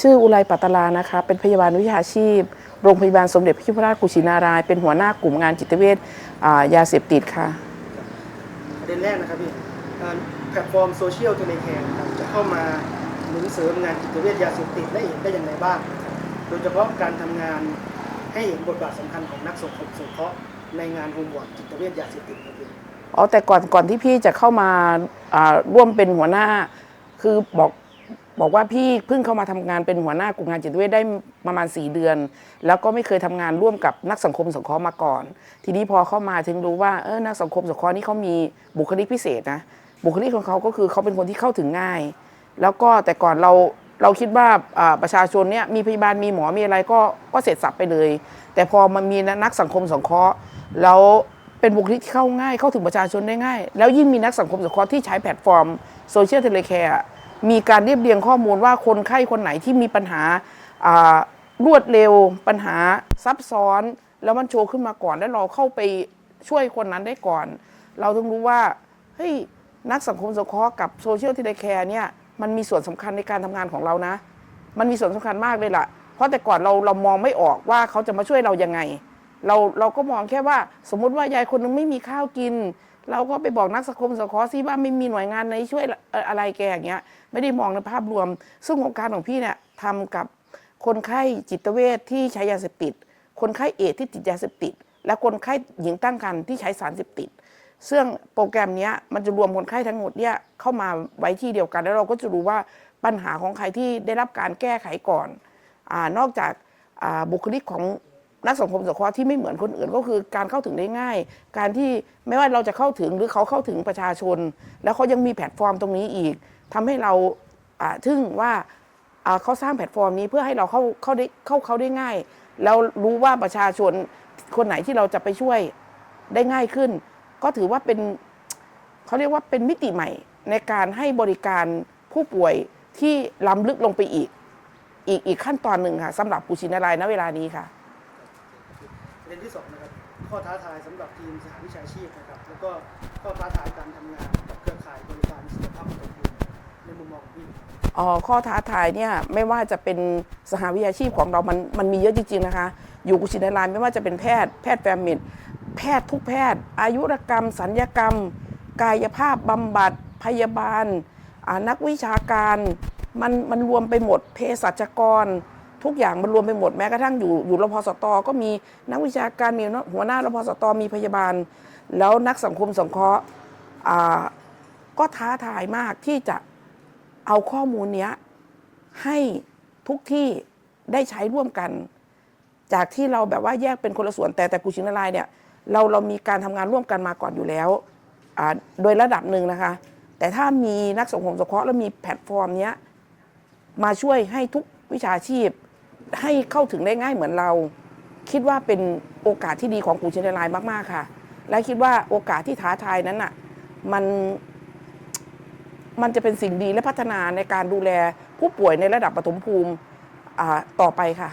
ชื่ออุไรปัตตลานะคะ เป็นพยาบาลวิชาชีพ โรงพยาบาลสมเด็จพระยุพราชกุชินาราย เป็นหัวหน้ากลุ่มงานจิตเวชอ่ายาเสพติดค่ะประเด็นแรกนะครับพี่การแพลตฟอร์มโซเชียลเทเลแคร์นะครับจะเข้ามาหนุนเสริมงานจิตเวชยาเสพติดและเอกได้อย่างไรบ้างนะครับโดยเฉพาะการทำงานให้เห็นบทบาทสำคัญของนักสงเคราะห์สงเคราะห์ในงานโฮมวอร์ดจิตเวชยาเสพติดครับพี่อ๋อแต่ก่อนก่อนที่พี่จะเข้ามาอ่าร่วมเป็นหัวหน้าคือบอก บอกว่าพี่เพิ่งเข้ามาทำงานเป็นหัวหน้ากลุ่มงานจิตเวชได้ประมาณ 4 เดือน แล้วก็ไม่เคยทำงานร่วมกับนักสังคมสงเคราะห์มาก่อน ทีนี้พอเข้ามาถึงรู้ว่าเออนักสังคมสงเคราะห์นี่เขามีบุคลิกพิเศษนะบุคลิกของเขาก็คือเขาเป็นคนที่เข้าถึงง่าย แล้วก็แต่ก่อนเราเราคิดว่าอ่าประชาชนเนี่ยมีพยาบาลมีหมอมีอะไรก็ก็เสร็จสับไปเลย แต่พอมันมีนักสังคมสงเคราะห์แล้วเป็นบุคลิกที่เข้าง่ายเข้าถึงประชาชนได้ง่าย แล้วยิ่งมีนักสังคมสงเคราะห์ที่ใช้แพลตฟอร์มโซเชียลเทเลแคร์ มีการเรียบเรียงข้อมูลว่าคนไข้คนไหนที่มีปัญหารวดเร็ว ปัญหาซับซ้อน แล้วมันโชว์ขึ้นมาก่อน แล้วเราเข้าไปช่วยคนนั้นได้ก่อน เราต้องรู้ว่าเฮ้ยนักสังคมสงเคราะห์กับโซเชียลเทเลแคร์เนี่ยมันมีส่วนสำคัญในการทำงานของเรานะ มันมีส่วนสำคัญมากเลยล่ะ เพราะแต่ก่อนเราเรามองไม่ออกว่าเขาจะมาช่วยเรายังไง เราเราก็มองแค่ว่า สมมุติว่ายายคนนึงไม่มีข้าวกิน เราก็ไปบอกนักสังคมสงเคราะห์ซิว่าไม่มีหน่วยงานไหนช่วยอะไรแกอย่างเงี้ย ไม่ได้มองในภาพรวม ซึ่งโครงการของพี่เนี่ยทำกับคนไข้จิตเวชที่ใช้ยาเสพติด คนไข้เอดที่ติดยาเสพติด และคนไข้หญิงตั้งครรภ์ที่ใช้สารเสพติด ซึ่งโปรแกรมนี้มันจะรวมคนไข้ทั้งหมดเนี่ยเข้ามาไว้ที่เดียวกัน แล้วเราก็จะรู้ว่าปัญหาของใครที่ได้รับการแก้ไขก่อนอนอกจากบุคลิกของ นักสังคมสงเคราะห์ที่ไม่เหมือนคนอื่นก็คือการเข้าถึงได้ง่าย การที่ไม่ว่าเราจะเข้าถึงหรือเขาเข้าถึงประชาชน แล้วเขายังมีแพลตฟอร์มตรงนี้อีกทำให้เราทึ่งว่าอ่าเขาสร้างแพลตฟอร์มนี้เพื่อให้เราเข้าเข้าได้เข้าเขาได้ง่าย แล้วรู้ว่าประชาชนคนไหนที่เราจะไปช่วยได้ง่ายขึ้น ก็ถือว่าเป็นเขาเรียกว่าเป็นมิติใหม่ ในการให้บริการผู้ป่วยที่ล้ำลึกลงไปอีก อีกอีกขั้นตอนหนึ่งค่ะสำหรับปูชินารายณเวลานี้ค่ะ ประเด็นที่สองนะครับข้อท้าทายสำหรับทีมสหวิชาชีพนะครับ แล้วก็ข้อท้าทายการทำงานกับเครือข่ายบริการสุขภาพปฐมภูมิในมุมมองของพี่อ๋อข้อท้าทายเนี่ยไม่ว่าจะเป็นสหวิชาชีพของเรามันมันมีเยอะจริงๆนะคะ อยู่กุชินารายไม่ว่าจะเป็นแพทย์แพทย์แฟมิดแพทย์ทุกแพทย์ อายุรกรรม สัญญกรรม กายภาพบำบัดพยาบาลนักวิชาการมันมันรวมไปหมดเภสัชกร ทุกอย่างมันรวมไปหมดแม้กระทั่งอยู่อยู่รพสตก็มีนักวิชาการมีหัวหน้ารพสตมีพยาบาล แล้วนักสังคมสงเคราะห์ก็ท้าทายมากที่จะเอาข้อมูลเนี้ยให้ทุกที่ได้ใช้ร่วมกัน จากที่เราแบบว่าแยกเป็นคนละส่วนแต่แต่กุชินารายเนี่ยเราเรามีการทำงานร่วมกันมาก่อนอยู่แล้วโดยระดับหนึ่งนะคะ แต่ถ้ามีนักสังคมสงเคราะห์และมีแพลตฟอร์มเนี้ยมาช่วยให้ทุกวิชาชีพ ให้เข้าถึงได้ง่ายเหมือนเรา คิดว่าเป็นโอกาสที่ดีของกุชินารายณ์มาก ๆ ค่ะ และคิดว่าโอกาสที่ท้าทายนั้นน่ะมันมันจะเป็นสิ่งดีและพัฒนาในการดูแลผู้ป่วยในระดับปฐมภูมิต่อไปค่ะ